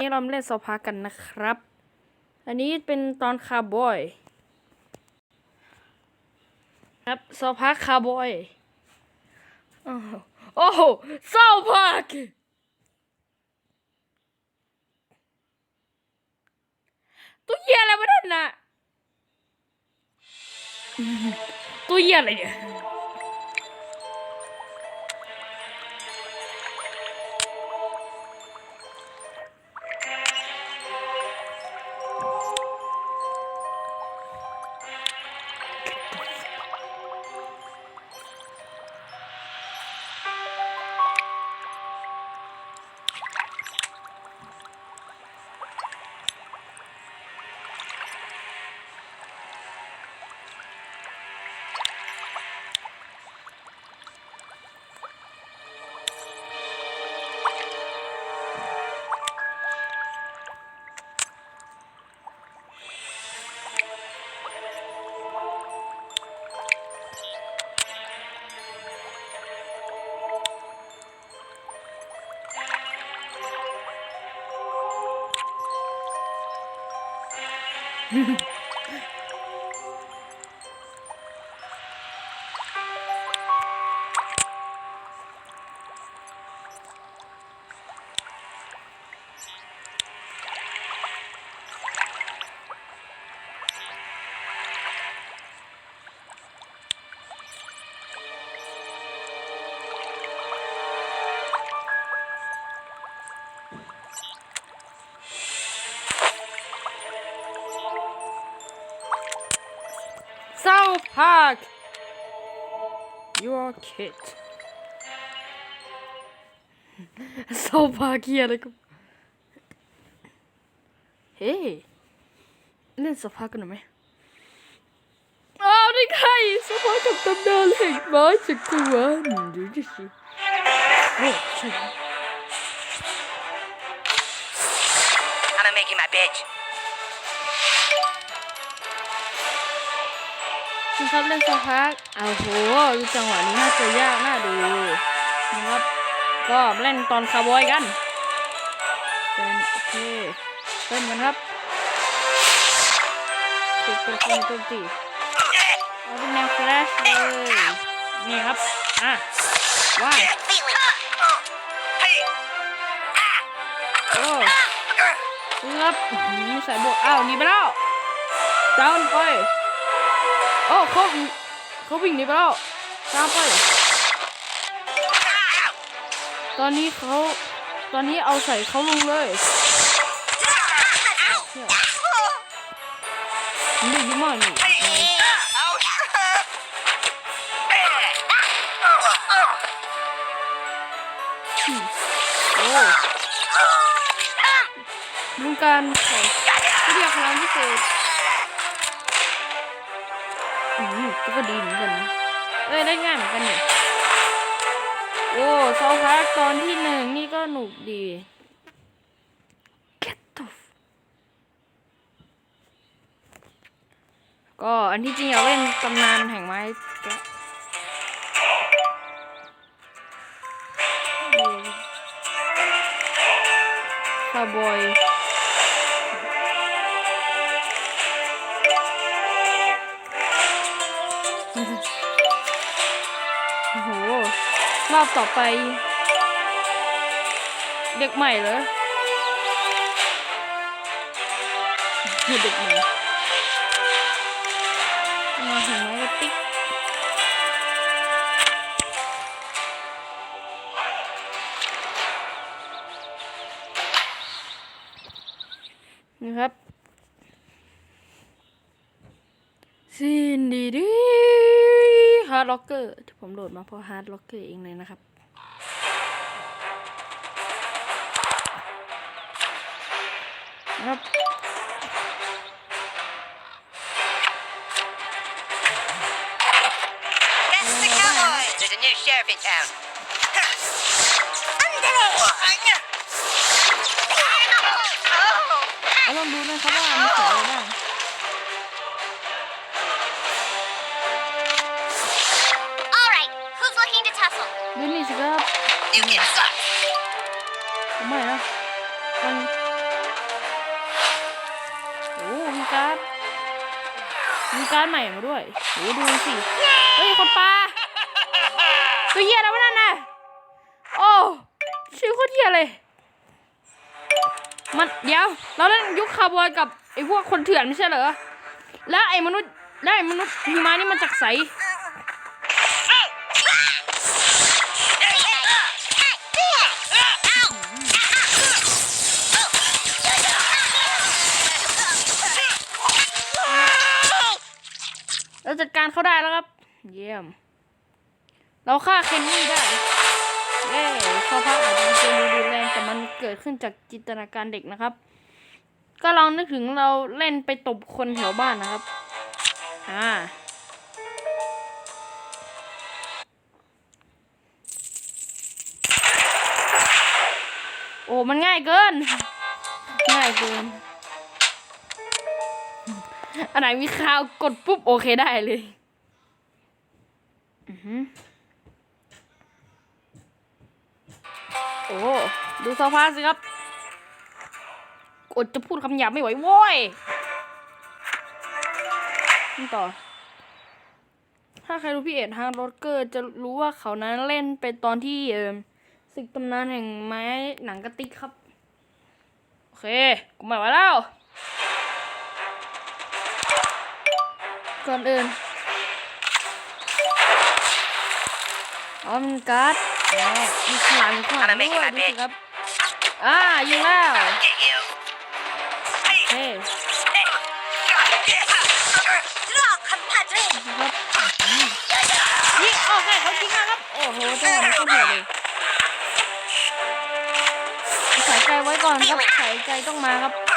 นี้เรามเล่นโซพากันนะครับ อันนี้เป็นตอนคาร์บอย ครับโซพาคาร์บอย โอ้โหโซพาคตัวเหี้ยอะไรวะนั่นน่ะตัวเหี้ยอะไรเนี่ย Yeah. South Park. Your kid. South Park yarıkım. Hey. Ne South Park'ın mı? Aa ne kayı. South Park'ın tam da alek. Bağışık kuvan. Düdüşü. Oh, çabuk. I'm gonna make you my bitch. คุณครับเล่นสักพักอ้าวโหดูจังหวะนี้น่าจะยากน่าดูนะครับก็เล่นตอนคาร์บอยกันเป็นโอเคเล่นกันครับเช็คเป็นคนตัวตีเอาเป็นแนวแฟลชเลยนี่ครับอะว่าง Feeling. Hey. โอ้ครับอื้อหือใส่บวกอ้าวหนีไปแล้วดาวน์ไป โอ้เขาเขาวิ่งหนีไปแล้วตามไป ตอนนี้เขาตอนนี้เอาใส่เขาลงเลยนี่ยี่ห้อนี่โอ้ดูการใส่วิทยาพลังพิเศษ อืมก็ดีเหมือนกันนะเอ้ยได้ง่ายเหมือนกันเนี่ยโอ้ซาวพาตอนที่หนึ่งนี่ก็หนุกดี ก็อันที่จริงอยากเล่นตำนานแห่งไม้แกะคาบอย อบต่อไป เด็กใหม่เหรอเด็กใหม่มาถึงไหมก็ติ๊ก ฮาร์ดล็อกเกอร์ที่ผมโหลดมาเพราะฮาร์ดล็อกเกอร์เองเลยนะครับ ครับ That's the กานใหม่มาด้วยโหดูสิเฮ้ยคนปลาตัวเหี้ยแล้วนั่นน่ะโอ้ชื่อโคตรเหี้ยเลย มันเดี๋ยวเราเล่นยุคคาร์บอยกับไอ้พวกคนเถื่อนไม่ใช่เหรอแล้วไอ้มนุษย์แล้วไอ้มนุษย์หิมะนี่มันจากใส จัดการเขาได้แล้วครับ เยี่ยม เราฆ่าเคนนี่ได้เย้เขาพักอาจจะเป็นเกมรุนแรงแต่มันเกิดขึ้นจากจินตนาการเด็กนะครับ ก็ลองนึกถึงเราเล่นไปตบคนแถวบ้านนะครับ อ่าโอ้ มันง่ายเกิน ง่ายเกิน อันไหนมีข่าวกดปุ๊บโอเคได้เลยอือหือโอ้ดูสภาพสิครับกดจะพูดคำหยาบไม่ไหวโว้ยนี่ต่อ ถ้าใครรู้พี่เอ็ดฮาร์ดโรเกอร์จะรู้ว่าเขานั้นเล่นไปตอนที่เอ่อศึกตำนานแห่งไม้หนังกระติกครับ โอเค กูไม่ไหวแล้ว ก่อนอื่นอ๋อมันการ์ดอ๋อมีขนาดมีขนาดด้วยดูสิครับอ่ายิงแล้ว Get you. เฮ้ย Look, compadre. นะครับอืมยิงโอเคเขายิงมาครับ โอ้โหจังหวะนี้ก็โหดเลยใส่ใจไว้ก่อนครับใส่ใจต้องมาครับ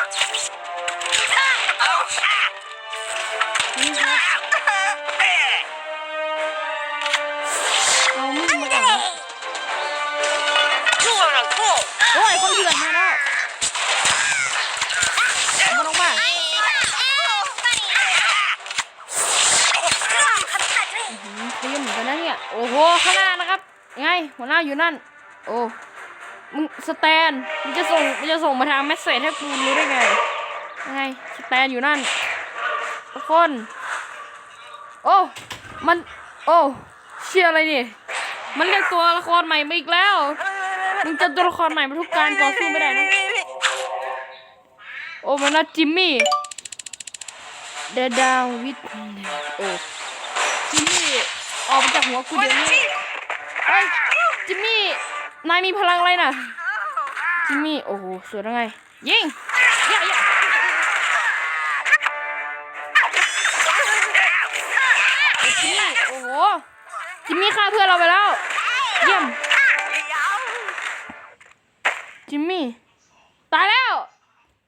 ตรียมเหมือนกันนะเนี่ยโอ้โหข้างหน้านะครับไงหัวหน้าอยู่นั่น โอ้มึงสแตนมึงจะส่งมึงจะส่งมาทางแมสเซจให้กูรู้ได้ไงไงสแตนอยู่นั่นทุกคน โอ้มันโอ้เชื่ออะไรนี่มันเรียกตัวละครใหม่มาอีกแล้วมึงจะตัวละครใหม่มาทุกการต่อสู้ไม่ได้นะโอ้มันน่าจิมมี่เดดาววิทโอ้จิมมี่ ออกมาจากหัวกูเดี๋ยวนี้เอ้ยจิมมี่นายมีพลังอะไรน่ะจิมมี่โอ้โหสวยแล้วไง ยิงอย่าอย่าเอ้ยจิมมี่โอ้โหจิมมี่ฆ่าเพื่อนเราไปแล้วเยี่ยมจิมมี่ตายแล้ว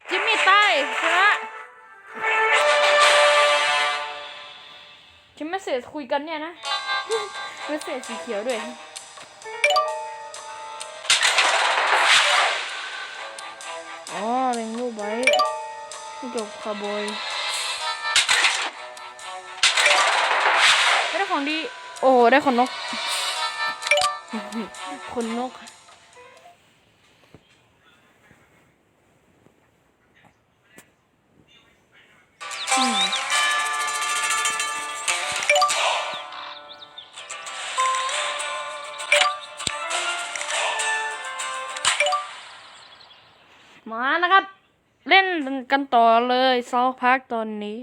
จิมมี่ตายชนะฉันไม่เสร็จคุยกันเนี่ยนะ มันเสียสีเขียวด้วยอ๋อเล็งรูปไว้จบคาร์บอยได้ของดี โอ้ได้ขนนก ขนนก กันต่อเลยซอฟพักตอนนี้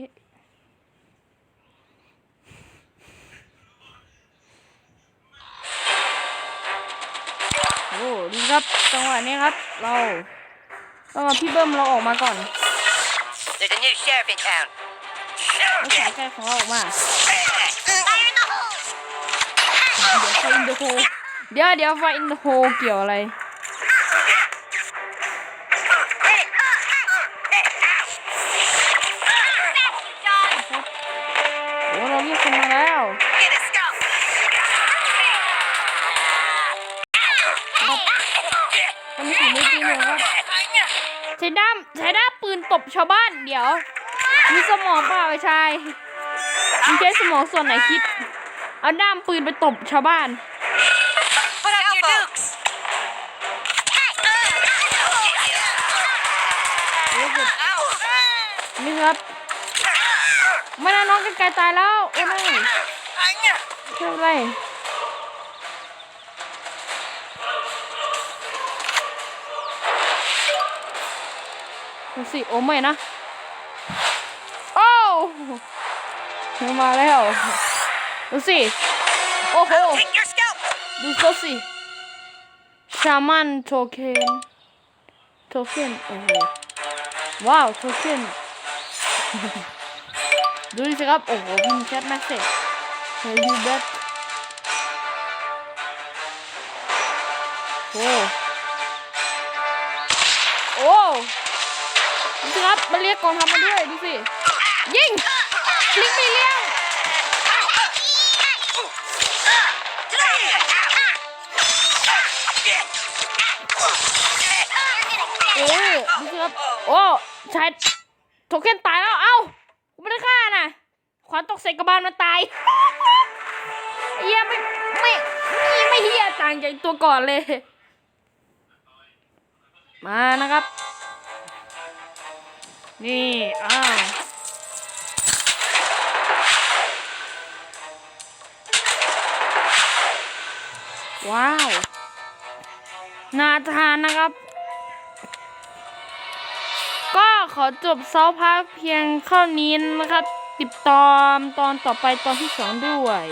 โอ้ดีครับจังหวะนี้ครับ เราต้องเอาพี่เบิ้มเราออกมาก่อน There's a new sheriff in town. เอาสายใจของเราออกมา เดี๋ยวไฟอินเดอะโฮเดี๋ยวเดี๋ยวไฟอินเดอะโฮเกี่ยวอะไร ช้ด้ามใช้ด้ามปืนตบชาวบ้านเดี๋ยว มีสมองเปล่าไอ้ชายมึงใช้สมองส่วนไหนคิด เอาด้ามปืนไปตบชาวบ้าน Put up your dukes. นี่ครับ Ow. นี่ครับไม่นะน้องกันไกลตายแล้วโอ้ไม่ไม่เป็นไร ดูสิโอ้ไม่นะ โอ้มาแล้วดูสิ โอ้โห Take your scalp. ดูเขาสิชามันโทเค็นโทเค็นโอ้โหว้าวโทเค็นดูดิสิครับ โอ้โหพิมพ์แชทแมสเซจเฮ้ยยูเบตโอ้ับมันเรียกกองทัพมาด้วยดูสิ ยิงลิงม่เลี้ยงเออดูสิครับ โอ้ชายโทเค็นตายแล้ว เอ้ากูไม่ได้ฆ่านะขวานตกใส่กระบาลมันตายเฮียไม่ไม่ไม่ไม่เฮียต่างจากตัวก่อนเลย มานะครับ นี่ อ้าวว้าวน่าทานนะครับ ก็ขอจบเซาพักเพียงเท่านี้นะครับ ติดตามตอนต่อไปตอนที่สองด้วย